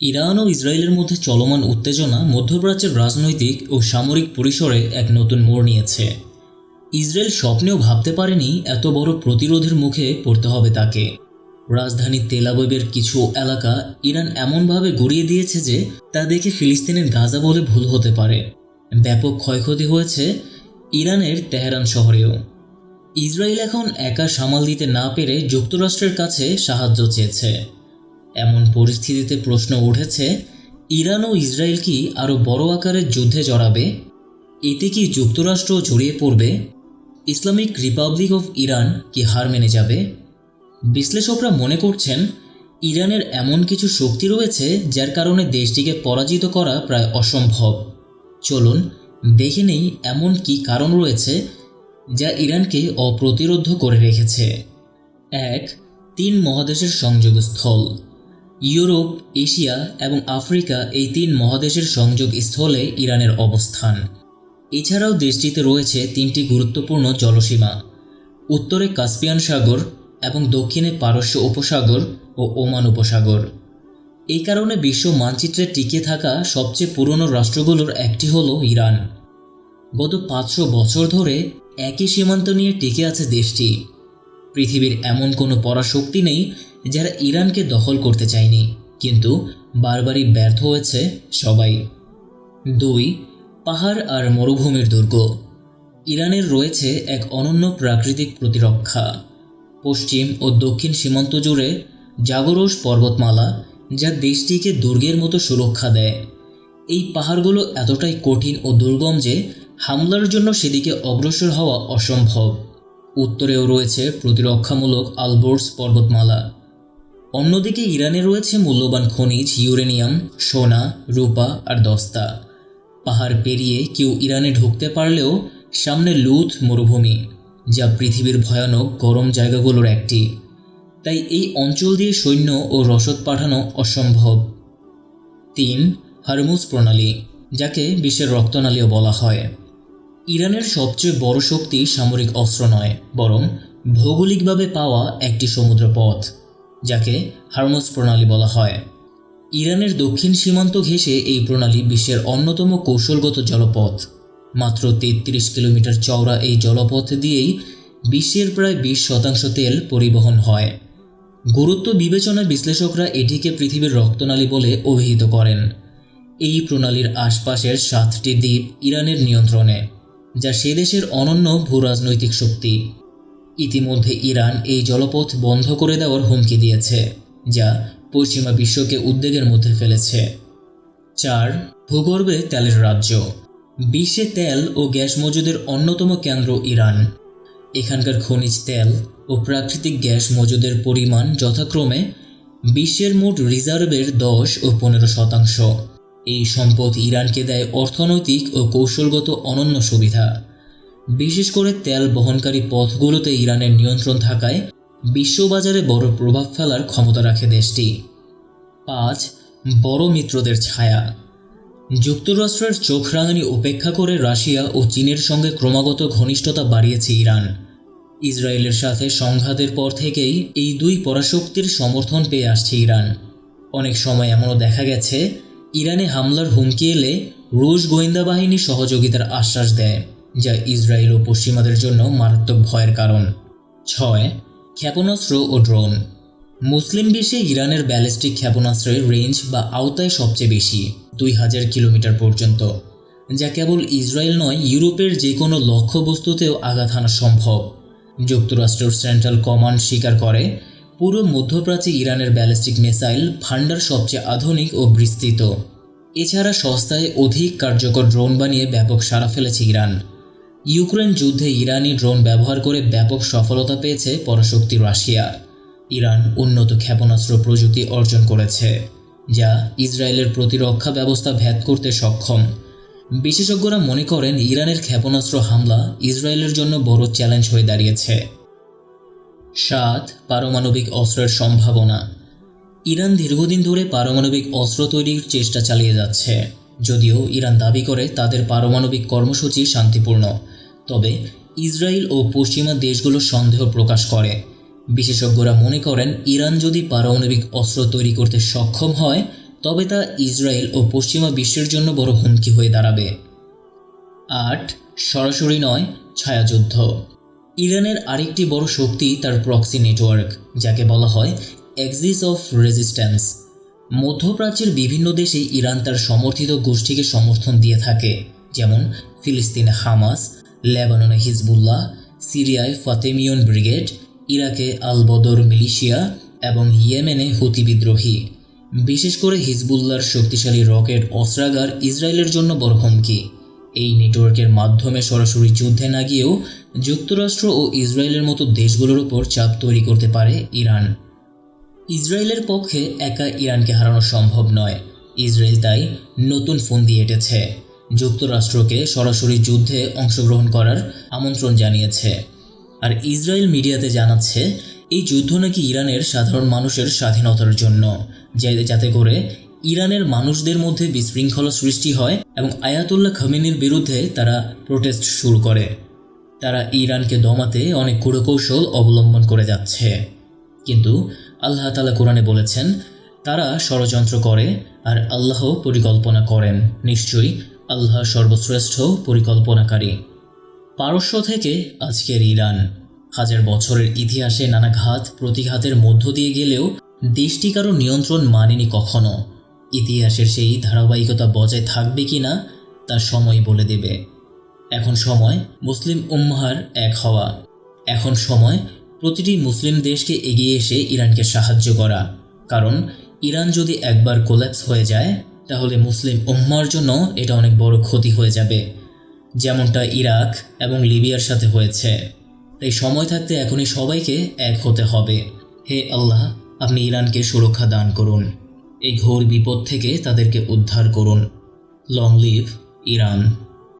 Iran ও ইসরায়েলের মধ্যে চলমান উত্তেজনা মধ্যপ্রাচ্যের রাজনৈতিক ও সামরিক পরিসরে এক নতুন মোড় নিয়েছে। ইসরায়েল স্বপ্নেও ভাবতে পারেনি এত বড় প্রতিরোধের মুখে পড়তে হবে তাকে। রাজধানী তেলাববের কিছু এলাকা ইরান এমনভাবে গড়িয়ে দিয়েছে যে তা দেখে ফিলিস্তিনের গাজা বলে ভুল হতে পারে। ব্যাপক ক্ষয়ক্ষতি হয়েছে ইরানের তেহরান শহরেও। ইসরায়েল এখন একা সামাল দিতে না পেরে যুক্তরাষ্ট্রের কাছে সাহায্য চেয়েছে। এমন পরিস্থিতিতে প্রশ্ন উঠেছে, ইরান ও ইসরায়েল কি আরও বড় আকারের যুদ্ধে জড়াবে? এতে কি যুক্তরাষ্ট্র জড়িয়ে পড়বে? ইসলামিক রিপাবলিক অফ ইরান কি হার মেনে যাবে? বিশ্লেষকরা মনে করছেন, ইরানের এমন কিছু শক্তি রয়েছে যার কারণে দেশটিকে পরাজিত করা প্রায় অসম্ভব। চলুন, দেখে নেই এমন কি কারণ রয়েছে যা ইরানকে অপ্রতিরোধ করে রেখেছে। এক, তিন মহাদেশের সংযোগস্থল। ইউরোপ, এশিয়া এবং আফ্রিকা এই তিন মহাদেশের সংযোগ স্থলে ইরানের অবস্থান। এছাড়াও দেশটিতে রয়েছে তিনটি গুরুত্বপূর্ণ জলসীমা। উত্তরে কাস্পিয়ান সাগর এবং দক্ষিণে পারস্য উপসাগর ও ওমান উপসাগর। এই কারণে বিশ্ব মানচিত্রে টিকে থাকা সবচেয়ে পুরনো রাষ্ট্রগুলোর একটি হল ইরান। গত পাঁচশো বছর ধরে একই সীমান্ত নিয়ে টিকে আছে দেশটি। পৃথিবীর এমন কোনো পরাশক্তি নেই যারা ইরানকে দখল করতে চায়নি, কিন্তু বারবারই ব্যর্থ হয়েছে সবাই। দুই, পাহাড় আর মরুভূমির দুর্গ। ইরানের রয়েছে এক অনন্য প্রাকৃতিক প্রতিরক্ষা। পশ্চিম ও দক্ষিণ সীমান্ত জুড়ে জাগরস পর্বতমালা যা দেশটিকে দুর্গের মতো সুরক্ষা দেয়। এই পাহাড়গুলো এতটাই কঠিন ও দুর্গম যে হামলার জন্য সেদিকে অগ্রসর হওয়া অসম্ভব। উত্তরেও রয়েছে প্রতিরক্ষামূলক আলবোর্স পর্বতমালা। অন্যদিকে ইরানে রয়েছে মূল্যবান খনিজ, ইউরেনিয়াম, সোনা, রূপা আর দস্তা। পাহাড় পেরিয়ে কেউ ইরানে ঢুকতে পারলেও সামনে লুথ মরুভূমি, যা পৃথিবীর ভয়ানক গরম জায়গাগুলোর একটি। তাই এই অঞ্চল দিয়ে সৈন্য ও রসদ পাঠানো অসম্ভব। তিন, হারমুজ প্রণালী, যাকে বিশ্বের রক্তনালীও বলা হয়। ইরানের সবচেয়ে বড় শক্তি সামরিক অস্ত্র নয়, বরং ভৌগোলিকভাবে পাওয়া একটি সমুদ্রপথ। যাকে হারমোজ প্রণালী বলা হয়। ইরানের দক্ষিণ সীমান্ত ঘেঁষে এই প্রণালী বিশ্বের অন্যতম কৌশলগত জলপথ। মাত্র তেত্রিশ কিলোমিটার চওড়া এই জলপথ দিয়েই বিশ্বের প্রায় বিশ শতাংশ তেল পরিবহন হয়। গুরুত্ব বিবেচনায় বিশ্লেষকরা এটিকে পৃথিবীর রক্তনালী বলে অভিহিত করেন। এই প্রণালীর আশপাশের সাতটি দ্বীপ ইরানের নিয়ন্ত্রণে, যা সে দেশের অনন্য ভূরাজনৈতিক শক্তি। ইতিমধ্যে ইরান এই জলপথ বন্ধ করে দেওয়ার হুমকি দিয়েছে, যা পশ্চিমা বিশ্বকে উদ্বেগের মধ্যে ফেলেছে। চার, ভূগর্ভে তেলের রাজ্য। বিশ্বে তেল ও গ্যাস মজুদের অন্যতম কেন্দ্র ইরান। এখানকার খনিজ তেল ও প্রাকৃতিক গ্যাস মজুদের পরিমাণ যথাক্রমে বিশ্বের মোট রিজার্ভের দশ ও পনেরো শতাংশ। এই সম্পদ ইরানকে দেয় অর্থনৈতিক ও কৌশলগত অনন্য সুবিধা। বিশেষ করে তেল বহনকারী পথগুলোতে ইরানের নিয়ন্ত্রণ থাকায় বিশ্ববাজারে বড় প্রভাব ফেলার ক্ষমতা রাখে দেশটি। পাঁচ, বড় মিত্রদের ছায়া। যুক্তরাষ্ট্রের চোখ রাঙানি উপেক্ষা করে রাশিয়া ও চীনের সঙ্গে ক্রমাগত ঘনিষ্ঠতা বাড়িয়েছে ইরান। ইসরায়েলের সাথে সংঘাতের পর থেকেই এই দুই পরাশক্তির সমর্থন পেয়ে আসছে ইরান। অনেক সময় এমনও দেখা গেছে, ইরানে হামলার হুমকি এলে রুশ গোয়েন্দা বাহিনী সহযোগিতার আশ্বাস দেয়। যা ইসরায়েল ও পশ্চিমাদের জন্য মারাত্মক ভয়ের কারণ। ছয়, ক্ষেপণাস্ত্র ও ড্রোন। মুসলিম বিশ্বে ইরানের ব্যালিস্টিক ক্ষেপণাস্ত্রের রেঞ্জ বা আওতায় সবচেয়ে বেশি, দুই হাজার কিলোমিটার পর্যন্ত, যা কেবল ইসরায়েল নয়, ইউরোপের যে কোনো লক্ষ্যবস্তুতেও আঘাত হানা সম্ভব। যুক্তরাষ্ট্রের সেন্ট্রাল কমান্ড স্বীকার করে, পুরো মধ্যপ্রাচ্যে ইরানের ব্যালিস্টিক মিসাইল ভান্ডার সবচেয়ে আধুনিক ও বিস্তৃত। এছাড়া সস্তায় অধিক কার্যকর ড্রোন বানিয়ে ব্যাপক সাড়া ফেলেছে ইরান। ইউক্রেন যুদ্ধে ইরানি ড্রোন ব্যবহার করে ব্যাপক সফলতা পেয়েছে পরাশক্তি রাশিয়া। ইরান উন্নত ক্ষেপণাস্ত্র প্রযুক্তি অর্জন করেছে, যা ইসরায়েলের প্রতিরক্ষা ব্যবস্থা ভেদ করতে সক্ষম। বিশেষজ্ঞরা মনে করেন ইরানের ক্ষেপণাস্ত্র হামলা ইসরায়েলের জন্য বড় চ্যালেঞ্জ হয়ে দাঁড়িয়েছে। সাত, পারমাণবিক অস্ত্রের সম্ভাবনা। ইরান দীর্ঘদিন ধরে পারমাণবিক অস্ত্র তৈরির চেষ্টা চালিয়ে যাচ্ছে। যদিও ইরান দাবি করে তাদের পারমাণবিক কর্মসূচি শান্তিপূর্ণ। তবে ইসরায়েল ও পশ্চিমা দেশগুলো সন্দেহ প্রকাশ করে। বিশেষজ্ঞরা মনে করেন, ইরান যদি পারমাণবিক অস্ত্র তৈরি করতে সক্ষম হয়, তবে তা ইসরায়েল ও পশ্চিমা বিশ্বের জন্য বড় হুমকি হয়ে দাঁড়াবে। আট, সরাসরি নয়, ছায়াযুদ্ধ। ইরানের আরেকটি বড় শক্তি তার প্রক্সি নেটওয়ার্ক, যাকে বলা হয় এক্সিস অফ রেজিস্ট্যান্স। মধ্যপ্রাচ্যের বিভিন্ন দেশে ইরান তার সমর্থিত গোষ্ঠীকে সমর্থন দিয়ে থাকে, যেমন ফিলিস্তিনে হামাস লেবাননে হিজবুল্লাহ, সিরিয়ায় ফাতেমিয়ন ব্রিগেড, ইরাকে আল বদর মিলিশিয়া এবং ইয়েমেনে হুতি বিদ্রোহী। বিশেষ করে হিজবুল্লাহর শক্তিশালী রকেট অস্ত্রাগার ইসরায়েলের জন্য বড় হুমকি। এই নেটওয়ার্কের মাধ্যমে সরাসরি যুদ্ধে না গিয়েও যুক্তরাষ্ট্র ও ইসরায়েলের মতো দেশগুলোর ওপর চাপ তৈরি করতে পারে ইরান। ইসরায়েলের পক্ষে একা ইরানকে হারানো সম্ভব নয়। ইসরায়েল তাই নতুন ফোন দিয়ে এঁটেছে। যুক্তরাষ্ট্রকে সরাসরি যুদ্ধে অংশগ্রহণ করার আমন্ত্রণ জানিয়েছে। আর ইসরায়েল মিডিয়াতে জানাচ্ছে, এই যুদ্ধ নাকি ইরানের সাধারণ মানুষের স্বাধীনতার জন্য যাতে করে ইরানের মানুষদের মধ্যে বিশৃঙ্খলা সৃষ্টি হয় এবং আয়াতুল্লাহ খামেনির বিরুদ্ধে তারা প্রোটেস্ট শুরু করে। তারা ইরানকে দমাতে অনেক কৌশল অবলম্বন করে যাচ্ছে। কিন্তু আল্লাহ তালা কোরআনে বলেছেন, তারা ষড়যন্ত্র করে আর আল্লাহ পরিকল্পনা করেন। নিশ্চয়ই আল্লাহ সর্বশ্রেষ্ঠ পরিকল্পনাকারী। পারস্য থেকে আজকের ইরান। হাজার বছরের ইতিহাসে নানা ঘাত প্রতিঘাতের মধ্য দিয়ে গেলেও দেশটি কারও নিয়ন্ত্রণ মানেনি কখনো। ইতিহাসের সেই ধারাবাহিকতা বজায় থাকবে কি না তা সময় বলে দেবে। এখন সময় মুসলিম উম্মাহার এক হওয়া। এখন সময় প্রতিটি মুসলিম দেশকে এগিয়ে এসে ইরানকে সাহায্য করা। কারণ ইরান যদি একবার কোল্যাপস হয়ে যায় তাহলে মুসলিম উম্মার জন্য এটা অনেক বড় ক্ষতি হয়ে যাবে। যেমনটা ইরাক এবং লিবিয়ার সাথে হয়েছে। তাই সময় থাকতে এখনই সবাইকে এক হতে হবে। হে আল্লাহ, আপনি ইরানকে সুরক্ষা দান করুন। এই ঘোর বিপদ থেকে তাদেরকে উদ্ধার করুন। Long live Iran.